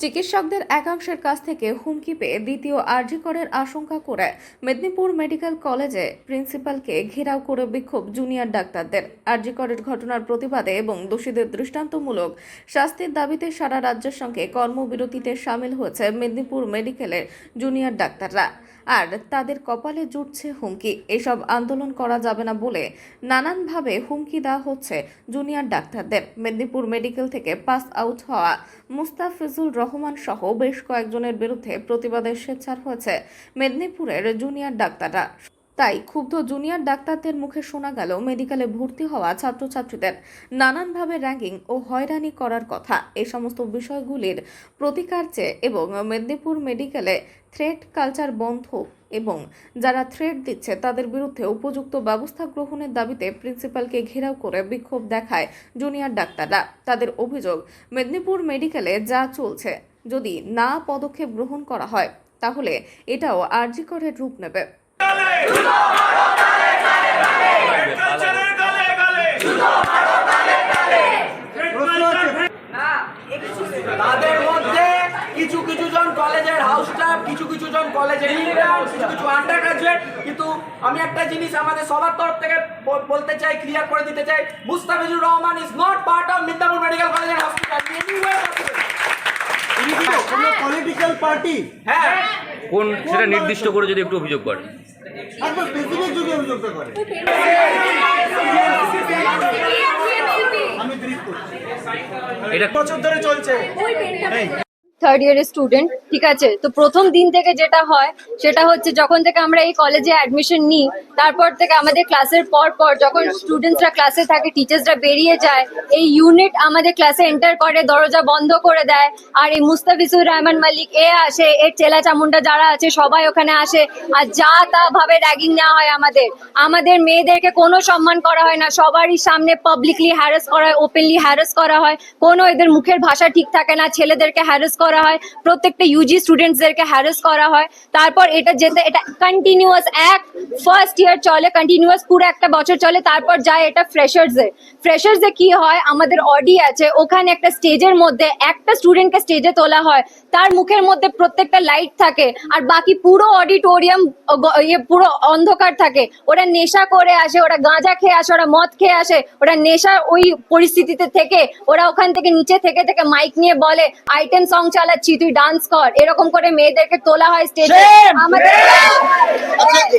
চিকিৎসকদের একাংশের কাছ থেকে হুমকি পেয়ে দ্বিতীয় আরজি করের আশঙ্কা করে মেদিনীপুর মেডিকেল কলেজে প্রিন্সিপালকে ঘেরাও করে বিক্ষোভ জুনিয়র ডাক্তারদের। আরজি করের ঘটনার প্রতিবাদে এবং দোষীদের দৃষ্টান্তমূলক শাস্তির দাবিতে সারা রাজ্যের সঙ্গে কর্মবিরতিতে সামিল হয়েছে মেদিনীপুর মেডিকেলের জুনিয়র ডাক্তাররা। আর তাদের কপালে জুটছে হুমকি। এসব আন্দোলন করা যাবে না বলে নানানভাবে হুমকি দেওয়া হচ্ছে জুনিয়র ডাক্তারদের। মেদিনীপুর মেডিকেল থেকে পাস আউট হওয়া মুস্তাফিজুল রহমান সহ বেশ কয়েকজনের বিরুদ্ধে প্রতিবাদের স্বেচ্ছার হয়েছে মেদিনীপুরের জুনিয়র ডাক্তাররা। তাই ক্ষুব্ধ জুনিয়র ডাক্তারদের মুখে শোনা গেল মেডিকেলে ভর্তি হওয়া ছাত্রছাত্রীদের নানানভাবে র্যাগিং ও হয়রানি করার কথা। এই সমস্ত বিষয়গুলির প্রতিকার চেয়ে এবং মেদিনীপুর মেডিকেলে থ্রেট কালচার বন্ধ এবং যারা থ্রেট দিচ্ছে তাদের বিরুদ্ধে উপযুক্ত ব্যবস্থা গ্রহণের দাবিতে প্রিন্সিপালকে ঘেরাও করে বিক্ষোভ দেখায় জুনিয়র ডাক্তাররা। তাদের অভিযোগ, মেদিনীপুর মেডিকেলে যা চলছে, যদি না পদক্ষেপ গ্রহণ করা হয়, তাহলে এটাও আর্জিকরের রূপ নেবে। তাদের মধ্যে কিছু কিছু জন কলেজের হাউস স্টাফ কিছু কিছু জন কলেজের কিছু কিছু আন্ডার গ্রাজুয়েট কিন্তু আমি একটা জিনিস আমাদের সবার তরফ থেকে বলতে চাই ক্লিয়ার করে দিতে চাই। Mustafizur Rahman is not part of Midnapore medical college and hospital political party হ্যাঁ। কোন সেটা নির্দিষ্ট করে যদি একটু অভিযোগ করেন। একবার স্পেসিফিক যদি অভিযোগটা করে আমি এটা বছর ধরে চলছে। থার্ড ইয়ারের স্টুডেন্ট ঠিক আছে? তো প্রথম দিন থেকে যেটা হয়, সেটা হচ্ছে যখন থেকে আমরা এই কলেজে অ্যাডমিশন নিই, তারপর থেকে আমাদের ক্লাসের পর পর যখন স্টুডেন্টসরা ক্লাসে থাকে টিচার্সরা বেরিয়ে যায়, এই ইউনিট আমাদের ক্লাসে এন্টার করে, দরজা বন্ধ করে দেয়। আর এই মুস্তাফিজুর রহমান মালিক, এ আসে, এর চেলা চামুন্ডা যারা আছে, সবাই ওখানে আসে। আর যা তা ভাবে র্যাগিং নেওয়া হয় আমাদের। আমাদের মেয়েদেরকে কোনো সম্মান করা হয় না। সবারই সামনে পাবলিকলি হ্যারাস করা হয় ওপেনলি হ্যারাস করা হয়। কোনো এদের মুখের ভাষা ঠিক থাকে না, ছেলেদেরকে হ্যারাস করা হয়, প্রত্যেকটা ইউজি স্টুডেন্টসদেরকে হ্যারাস করা হয়। তারপর এটা যেতে এটা কন্টিনিউয়াস এক ফার্স্ট ইয়ার চলে কন্টিনিউয়াস পুরো একটা বছর চলে, তারপর যায় এটা ফ্রেশার্সে ফ্রেশার্সে কি হয়? আমাদের অডি আছে, ওখানে একটা স্টেজের মধ্যে একটা স্টুডেন্টকে স্টেজে তোলা হয়। তার মুখের মধ্যে প্রত্যেকটা লাইট থাকে, আর বাকি পুরো অডিটোরিয়াম ইয়ে পুরো অন্ধকার থাকে। ওরা নেশা করে আসে, ওরা গাঁজা খেয়ে আসে, ওরা মদ খেয়ে আসে, ওরা নেশা ওই পরিস্থিতিতে থেকে, ওরা ওখান থেকে নিচে থেকে থেকে মাইক নিয়ে বলে আইটেম সং চালাচ্ছি তুই ডান্স কর। এরকম করে মেয়েদেরকে তোলা হয় স্টেজে আমাদের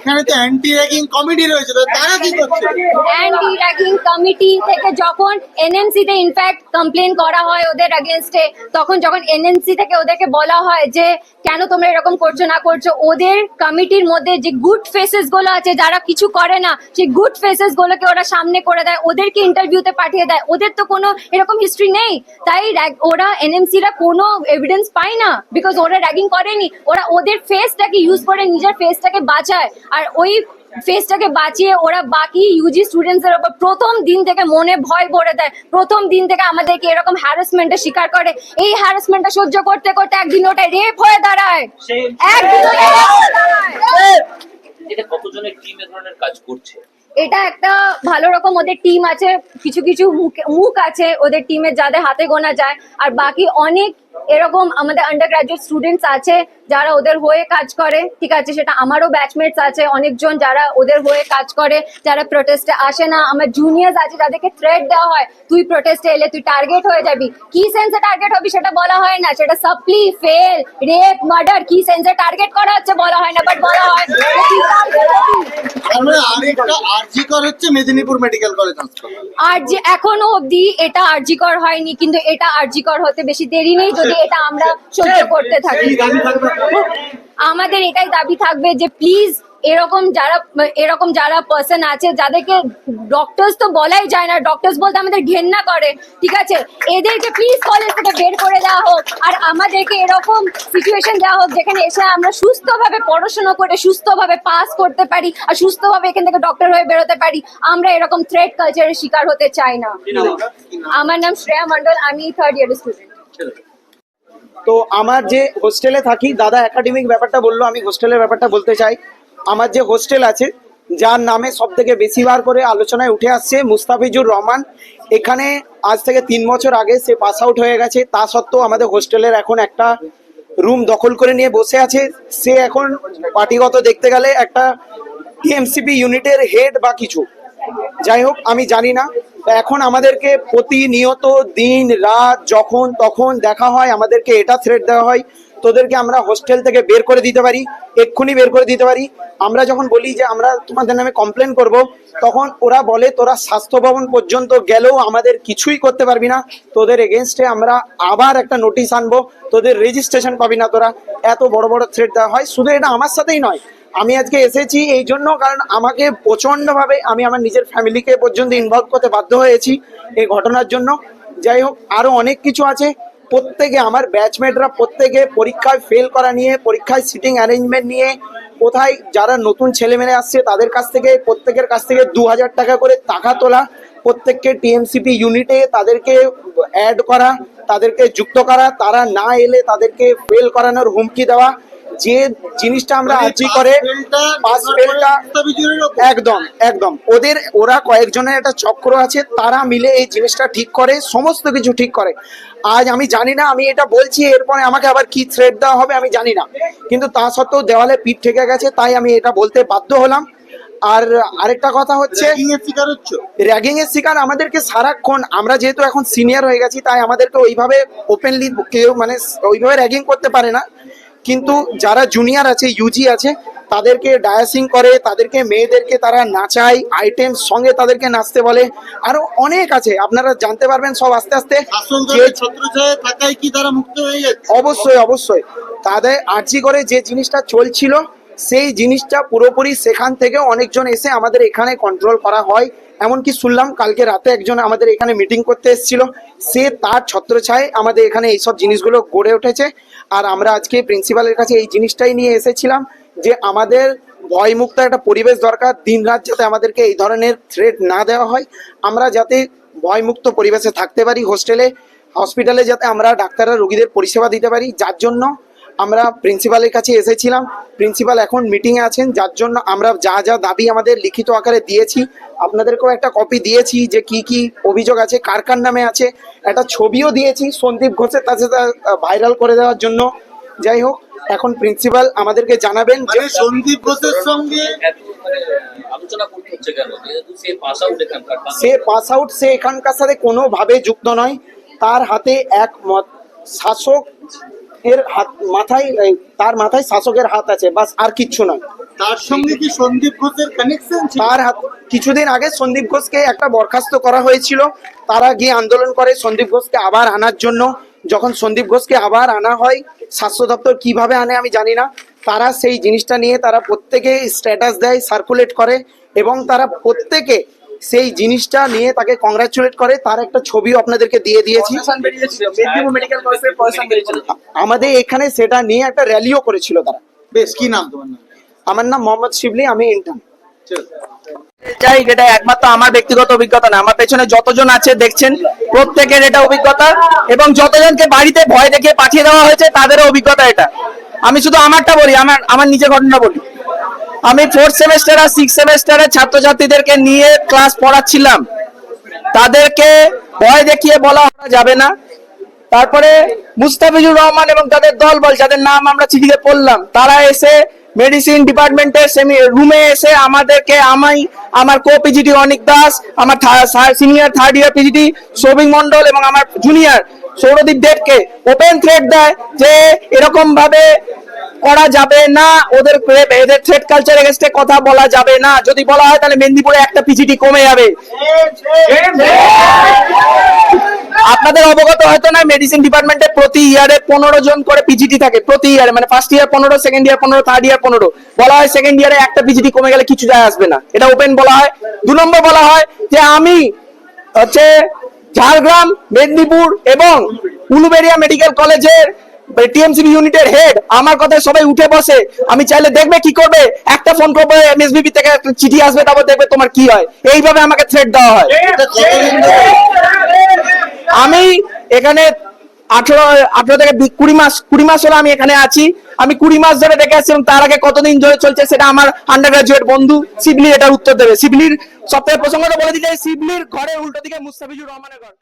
এখানে তো অ্যান্টি র্যাগিং কমিটি রয়েছে, তো তারা কি করছে? অ্যান্টি র্যাগিং কমিটি থেকে যখন এনএমসি তে ইনফ্যাক্ট কমপ্লেন করা হয় ওদের এগেনস্টে তখন যখন এনএমসি থেকে ওদেরকে বলা হয় যে, কেন তোমরা এরকম করছ, না করছ? ওদের কমিটির মধ্যে যে গুড ফেসেসগুলো আছে, যারা কিছু করে না, সেই গুড ফেসেস গুলোকে ওরা সামনে করে দেয়, ওদেরকে ইন্টারভিউতে পাঠিয়ে দেয়। ওদের তো কোনো এরকম হিস্ট্রি নেই। তাই ওরা এনএমসি রা কোনো এভিডেন্স পায় না বিকজ ওরা র্যাগিং করেনি। ওরা ওদের ফেসটাকে ইউজ করে নিজের ফেসটাকে বাঁচায়। আর ওই ফেসটাকে বাঁচিয়ে ওরা বাকি ইউজি স্টুডেন্টস এর উপর প্রথম দিন থেকে মনে ভয় ভরে দেয়। প্রথম দিন থেকে আমাদেরকে এরকম হ্যারাসমেন্টের শিকার করে। এই হ্যারাসমেন্টটা সহ্য করতে করতে একদিন ওটা রেপ হয়ে দাঁড়ায়। একদিন হয়ে। এটা কতজনের টিম এ ধরনের কাজ করছে? এটা একটা ভালো রকম ওদের টিম আছে কিছু কিছু মুখ- মুখ আছে ওদের টিমে যাদের হাতে গোনা যায়। আর বাকি অনেক এরকম আমাদের আন্ডার গ্রাজুয়েট স্টুডেন্টস আছে যারা ওদের হয়ে কাজ করে, ঠিক আছে? সেটা আমারও ব্যাচমেটস আছে, অনেকজন যারা ওদের হয়ে কাজ করে, যারা প্রোটেস্টে আসে না। আমার জুনিয়র্স আছে, যাদেরকে থ্রেট দেওয়া হয়, তুই প্রোটেস্টে এলে তুই টার্গেট হয়ে যাবি। কি সেন্সে টার্গেট হবি সেটা বলা হয় না। সেটা সাপ্লি ফেল রেপ মার্ডার কি সেন্সে টার্গেট করা হচ্ছে বলা হয় না বাট বলা হয় যে তুই target হবি। তার আরেকটা আরজি হচ্ছে মেদিনীপুর মেডিকেল কলেজ হাসপাতাল আর যে এখনও অবধি এটা আর্জিকর হয়নি কিন্তু এটা আর্জিকর হতে বেশি দেরি নেই যদি এটা আমরা সহ্য করতে থাকি? আমাদের এটাই দাবি থাকবে যে প্লিজ এরকম যারা এরকম যারা পার্সন আছে যাদেরকে ডক্টরস তো বলাই যায় না। ডক্টরস বলতে আমাদের ঘেন্না করে ঠিক আছে? এদেরকে প্লিজ কলেজ থেকে বের করে দেওয়া হোক আর আমাদেরকে এরকম সিচুয়েশন দেওয়া হোক যেখানে এসে আমরা সুস্থভাবে পড়াশোনা করে সুস্থভাবে পাস করতে পারি আর সুস্থভাবে এখান থেকে ডক্টর হয়ে বেরোতে পারি আমরা এরকম থ্রেড কালচারের শিকার হতে চাই না। আমার নাম শ্রেয়া মন্ডল আমি থার্ড ইয়ার স্টুডেন্ট তো আমার যে হোস্টেলে থাকি দাদা একাডেমিক ব্যাপারটা বলল আমি হোস্টেলের ব্যাপারটা বলতে চাই। আমার যে হোস্টেল আছে, যার নামে সব থেকে বেশিবার করে আলোচনায় উঠে আসছে মুস্তাফিজুর রহমান। এখানে আজ থেকে তিন বছর আগে সে পাস আউট হয়ে গেছে, তা সত্ত্বেও আমাদের হোস্টেলের এখন একটা রুম দখল করে নিয়ে বসে আছে। সে এখন পার্টিগত দেখতে গেলে একটা টিএমসিপি ইউনিটের হেড বা কিছু। যাই হোক, আমি জানি না। এখন আমাদেরকে প্রতিনিয়ত দিন, রাত, যখন, তখন দেখা হয়, আমাদেরকে এটা থ্রেট দেওয়া হয়। তোদেরকে আমরা হোস্টেল থেকে বের করে দিতে পারি, এক্ষুনি বের করে দিতে পারি। আমরা যখন বলি যে আমরা তোমাদের নামে কমপ্লেন করব, তখন ওরা বলে, তোরা স্বাস্থ্য ভবন পর্যন্ত গেলেও আমাদের কিছুই করতে পারবি না। তোদের এগেনস্টে আমরা আবার একটা নোটিশ আনব। তোদের রেজিস্ট্রেশন পাবি না তোরা। এত বড় বড় থ্রেট দেওয়া হয়। শুধু এটা আমার সাথেই নয়। আমি আজকে এসেছি এই জন্য কারণ আমাকে প্রচন্ডভাবে আমি আমার নিজের ফ্যামিলিকে পর্যন্ত ইনভলভ করতে বাধ্য হয়েছি এই ঘটনার জন্য। যাই হোক, আরও অনেক কিছু আছে। প্রত্যেকে আমার ব্যাচমেটরা প্রত্যেকে পরীক্ষায় ফেল করা নিয়ে, পরীক্ষায় সিটিং অ্যারেঞ্জমেন্ট নিয়ে, কোথায় যারা নতুন ছেলেমেয়ে আসছে তাদের কাছ থেকে, প্রত্যেকের কাছ থেকে দু হাজার টাকা করে টাকা তোলা, প্রত্যেককে টিএমসিপি ইউনিটে তাদেরকে অ্যাড করা, তাদেরকে যুক্ত করা, তারা না এলে তাদেরকে ফেল করানোর হুমকি দেওয়া যে জিনিসটা আমরা আজই করে পাস ফেলটা একদম একদম। ওদের ওরা কয়েকজনের একটা চক্র আছে তারা মিলে এই জিনিসটা ঠিক করে সমস্ত কিছু ঠিক করে। আজ আমি জানি না আমি এটা বলছি এরপরে আমাকে আবার কি থ্রেড দেওয়া হবে আমি জানি না। কিন্তু তা সত্ত্বেও দেওয়ালে পিঠ ঠেকে গেছে তাই আমি এটা বলতে বাধ্য হলাম। আর আরেকটা কথা হচ্ছে শিকার হচ্ছে? র্যাগিং এর শিকার আমাদেরকে সারাক্ষণ আমরা যেহেতু এখন সিনিয়র হয়ে গেছি তাই আমাদেরকে ওইভাবে ওপেনলি কেউ মানে ওইভাবে র্যাগিং করতে পারে না। কিন্তু যারা জুনিয়র আছে ইউজি আছে তাদেরকে ডায়াসিং করে তাদেরকে মেয়েদেরকে তারা নাচায় আইটেম সঙ্গে তাদেরকে নাচতে বলে। আরও অনেক আছে আপনারা জানতে পারবেন সব আস্তে আস্তে। অবশ্যই অবশ্যই। তাদের আর্জি করে যে জিনিসটা চলছিল সেই জিনিসটা পুরোপুরি সেখান থেকে অনেকজন এসে আমাদের এখানে কন্ট্রোল করা হয়। এমনকি শুনলাম কালকে রাতে একজন আমাদের এখানে মিটিং করতে এসেছিল। সে তার ছত্রছায় আমাদের এখানে এইসব জিনিসগুলো গড়ে উঠেছে। আর আমরা আজকে প্রিন্সিপালের কাছে এই জিনিসটাই নিয়ে এসেছিলাম যে আমাদের ভয়মুক্ত একটা পরিবেশ দরকার। দিনরাত যাতে আমাদেরকে এই ধরনের থ্রেট না দেওয়া হয়। আমরা যাতে ভয়মুক্ত পরিবেশে থাকতে পারি হোস্টেলে হসপিটালে যাতে আমরা ডাক্তাররা রোগীদের পরিষেবা দিতে পারি। যার জন্য আমরা প্রিন্সিপালের কাছে এসেছিলাম। প্রিন্সিপাল এখন মিটিংয়ে আছেন যার জন্য আমরা যা যা দাবি আমাদের লিখিত আকারে দিয়েছি আপনাদেরকেও একটা কপি দিয়েছি যে কি কি অভিযোগ আছে কার কার নামে আছে। একটা ছবিও দিয়েছি সন্দীপ ঘোষের কাছে ভাইরাল করে দেওয়ার জন্য। যাই হোক এখন প্রিন্সিপাল আমাদেরকে জানাবেন যে মানে সন্দীপ ঘোষের সঙ্গে এত মানে আলোচনা করতে হচ্ছে কেন? যেহেতু সে পাস আউট সে পাস আউট সে এখানকার সাথে কোনোভাবে যুক্ত নয়। তার হাতে এক মত- শাসক এর হাত মাথায় তার মাথায় শাসকের হাত আছে বাস আর কিচ্ছু নয়। তার সঙ্গে কি সন্দীপ ঘোষের কানেকশন তার হাত কিছুদিন আগে সন্দীপ ঘোষকে একটা বরখাস্ত করা হয়েছিল। তারা গিয়ে আন্দোলন করে সন্দীপ ঘোষকে আবার আনার জন্য। যখন সন্দীপ ঘোষকে আবার আনা হয় স্বাস্থ্য দপ্তর কীভাবে আনে আমি জানি না। তারা সেই জিনিসটা নিয়ে তারা প্রত্যেকে স্ট্যাটাস দেয় সার্কুলেট করে এবং তারা প্রত্যেকে সেই জিনিসটা নিয়ে তাকে কংগ্রাচুলেট করে তার একটা ছবিও আপনাদেরকে দিয়ে দিয়েছি। আমাদের এখানে সেটা নিয়ে একটা র্যালিও করেছিল তারা। বেশ কি নাম তোমার? নাম আমার নাম মোহাম্মদ শিবলি আমি ইন্টার্ন। চাই এটা একমাত্র আমার ব্যক্তিগত অভিজ্ঞতা না আমার পেছনে যতজন আছে দেখছেন প্রত্যেকের এটা অভিজ্ঞতা এবং যতজনকে বাড়িতে ভয় দেখিয়ে পাঠিয়ে দেওয়া হয়েছে তাদেরও অভিজ্ঞতা এটা। আমি শুধু আমারটা বলি আমার আমার নিজের ঘটনা বলি। আমি ফোর্থ সেমেস্টার আর সিক্স সেমেস্টারের ছাত্রছাত্রীদেরকে নিয়ে ক্লাস পড়াচ্ছিলাম। তাদেরকে ভয় দেখিয়ে বলা যাবে না। তারপরে মুস্তাফিজুর রহমান এবং তাদের দল বল, যাদের নাম আমরা চিঠিতে পড়লাম, তারা এসে মেডিসিন ডিপার্টমেন্টের সেমি রুমে এসে আমাদেরকে আমাই আমার কো পিজিটি অনিক দাস, আমার senior third year PGT Souvik Mondal এবং আমার জুনিয়র সৌরদীপ দেবকে ওপেন থ্রেড দেয় যে এরকম ভাবে করা যাবে না। ওদের এদের থ্রেড কালচার এগেনস্টে কথা বলা যাবে না। যদি বলা হয়, তাহলে মেদিনীপুরে একটা পিজিটি কমে যাবে। আপনাদের অবগত হয়তো না মেডিসিন ডিপার্টমেন্টে প্রতি ইয়ারে পনেরো জন করে পিজিটি থাকে, প্রতি ইয়ারে মানে ফার্স্ট ইয়ার পনেরো সেকেন্ড ইয়ার পনেরো থার্ড ইয়ার পনেরো। বলা হয় সেকেন্ড ইয়ারে একটা পিজিটি কমে গেলে কিছু যায় আসবে না। এটা ওপেন বলা হয়। দু নম্বর বলা হয় যে আমি হচ্ছে ঝাড়গ্রাম, মেদিনীপুর এবং উলুবেড়িয়া মেডিকেল কলেজের টিএমসিবি ইউনিটের হেড আমার কথায় সবাই উঠে বসে। আমি চাইলে দেখবে কি করবে? একটা ফোন থেকে চিঠি আসবে, তারপর দেখবে তোমার কি হয়। এইভাবে আমাকে দেওয়া হয়। আমি এখানে আঠারো আঠারো থেকে কুড়ি মাস কুড়ি মাস হলো আমি এখানে আছি। আমি কুড়ি মাস ধরে দেখে আসছি তার আগে কতদিন ধরে চলছে সেটা আমার আন্ডার গ্রাজুয়েট বন্ধু শিবলি এটার উত্তর দেবে। শিবলির সপ্তাহে প্রসঙ্গটা বলে দিতে শিবলির ঘরে উল্টো দিকে মুস্তাফিজুর রহমানের ঘর।